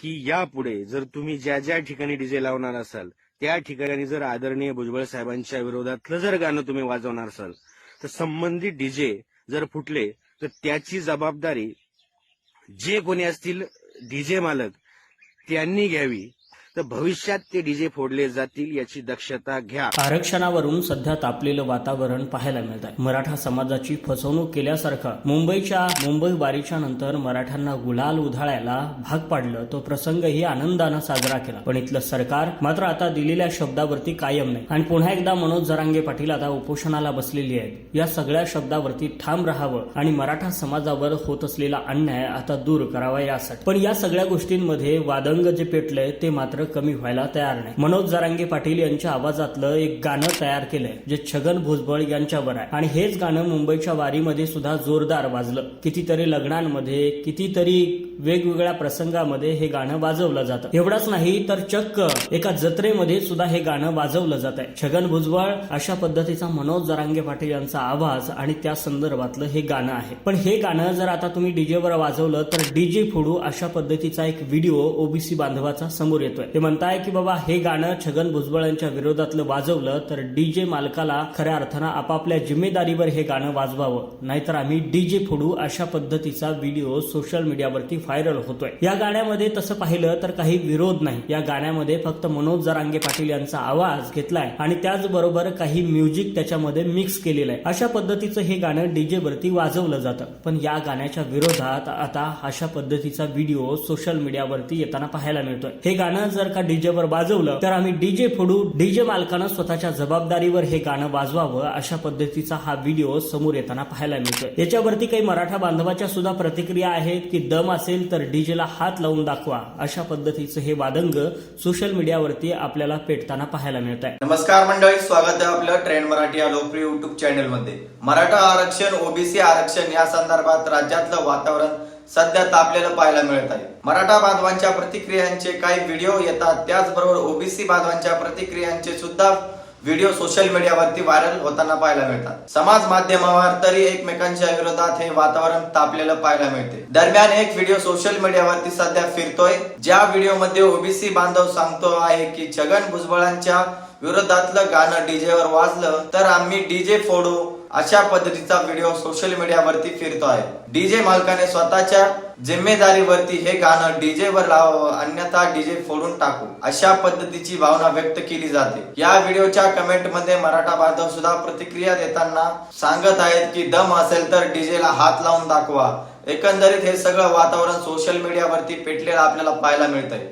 की यापुढे जर तुम्ही ज्या ज्या ठिकाणी डीजे लावणार असाल त्या ठिकाणी जर आदरणीय भुजबळ साहेबांच्या विरोधातलं जर गाणं तुम्ही वाजवणार असाल तर संबंधित डीजे जर फुटले तर त्याची जबाबदारी जे कोणी असतील डीजे मालक त्यांनी घ्यावी. तर भविष्यात ते डीजे फोडले जातील याची दक्षता घ्या. आरक्षणावरून सध्या तापलेलं वातावरण पाहायला मिळत आहे मराठा समाजाची फसवणूक केल्यासारखं मुंबईच्या मुंबई बारीच्या नंतर मराठ्यांना गुलाल उधाळायला भाग पाडलं तो प्रसंगही आनंदानं साजरा केला. पण इथलं सरकार मात्र आता दिलेल्या शब्दावरती कायम नाही. आणि पुन्हा एकदा मनोज जरांगे पाटील आता उपोषणाला बसलेली आहेत. या सगळ्या शब्दावरती ठाम राहावं आणि मराठा समाजावर होत असलेला अन्याय आता दूर करावा यासाठी. पण या सगळ्या गोष्टींमध्ये वादंग जे पेटलंय ते मात्र कमी व्हायला तयार नाही. मनोज जरांगे पाटील यांच्या आवाजातलं एक गाणं तयार केलंय जे छगन भुजबळ यांच्यावर आहे. आणि हेच गाणं मुंबईच्या वारीमध्ये सुद्धा जोरदार वाजलं. कितीतरी लग्नांमध्ये कितीतरी वेगवेगळ्या प्रसंगामध्ये हे गाणं वाजवलं जातं. एवढंच नाही तर चक्क एका जत्रेमध्ये सुद्धा हे गाणं वाजवलं जात आहे छगन भुजबळ अशा पद्धतीचा मनोज जरांगे पाटील यांचा आवाज आणि त्या संदर्भातलं हे गाणं आहे. पण हे गाणं जर आता तुम्ही डीजेवर वाजवलं तर डीजे फोडू अशा पद्धतीचा एक व्हिडिओ ओबीसी बांधवाचा समोर येतोय. ते म्हणताय की बाबा हे गाणं छगन भुजबळ यांच्या विरोधातलं वाजवलं तर डीजे मालकाला खऱ्या अर्थानं आपापल्या जिम्मेदारीवर हे गाणं वाजवावं. नाहीतर आम्ही डीजे फोडू अशा पद्धतीचा व्हिडिओ सोशल मीडियावरती व्हायरल होतोय. या गाण्यामध्ये तसं पाहिलं तर काही विरोध नाही. या गाण्यामध्ये फक्त मनोज जरांगे पाटील यांचा आवाज घेतलाय आणि त्याचबरोबर काही म्युझिक त्याच्यामध्ये मिक्स केलेलं आहे. अशा पद्धतीचं हे गाणं डीजे वरती वाजवलं जातं. पण या गाण्याच्या विरोधात आता अशा पद्धतीचा व्हिडिओ सोशल मीडियावरती येताना पाहायला मिळतोय. हे गाणं जर का डीजे वर वाजवलं तर आम्ही डीजे फोडू डीजे मालकानं स्वतःच्या जबाबदारीवर हे गाणं वाजवावं अशा पद्धतीचा हा व्हिडिओ समोर येताना पाहायला मिळतोय. याच्यावरती काही मराठा बांधवाच्या सुद्धा प्रतिक्रिया आहेत की दम असेल तर डीजेला हात लावून दाखवा अशा पद्धतीचं हे वादंग सोशल मीडियावरती आपल्याला पेटताना पाहायला मिळत आहे नमस्कार मंडळी स्वागत आहे आपलं ट्रेंड मराठी या लोकप्रिय युट्यूब चॅनलमध्ये. मराठा आरक्षण ओबीसी आरक्षण या संदर्भात राज्यातलं वातावरण सध्या तापलेलं पाहायला मिळत आहे. मराठा बांधवांच्या प्रतिक्रियांचे काही व्हिडिओ येतात. त्याचबरोबर ओबीसी बांधवांच्या प्रतिक्रियांचे सुद्धा व्हिडिओ सोशल मीडियावरती व्हायरल होताना पाहायला मिळतात. समाज माध्यमावर तरी एकमेकांच्या विरोधात हे वातावरण तापलेलं पाहायला मिळते. दरम्यान एक व्हिडिओ सोशल मीडियावरती सध्या फिरतोय. ज्या व्हिडिओमध्ये ओबीसी बांधव सांगतो आहे की छगन भुजबळांच्या विरोधातलं गाणं डीजेवर वाजलं तर आम्ही डीजे फोडू अशा पद्धतीचा व्हिडिओ सोशल मीडियावरती फिरतो आहे. डीजे मालकाने स्वतःच्या जिम्मेदारीवरती हे गाणं डीजे वर लावावं अन्यथा डीजे फोडून टाकू. अशा पद्धतीची भावना व्यक्त केली जाते. या व्हिडिओच्या कमेंटमध्ये मराठा बांधव सुद्धा प्रतिक्रिया देताना सांगत आहेत की दम असेल तर डीजेला हात लावून दाखवा. एकंदरीत हे सगळं वातावरण सोशल मीडियावरती पेटलेलं आपल्याला पाहायला मिळतंय.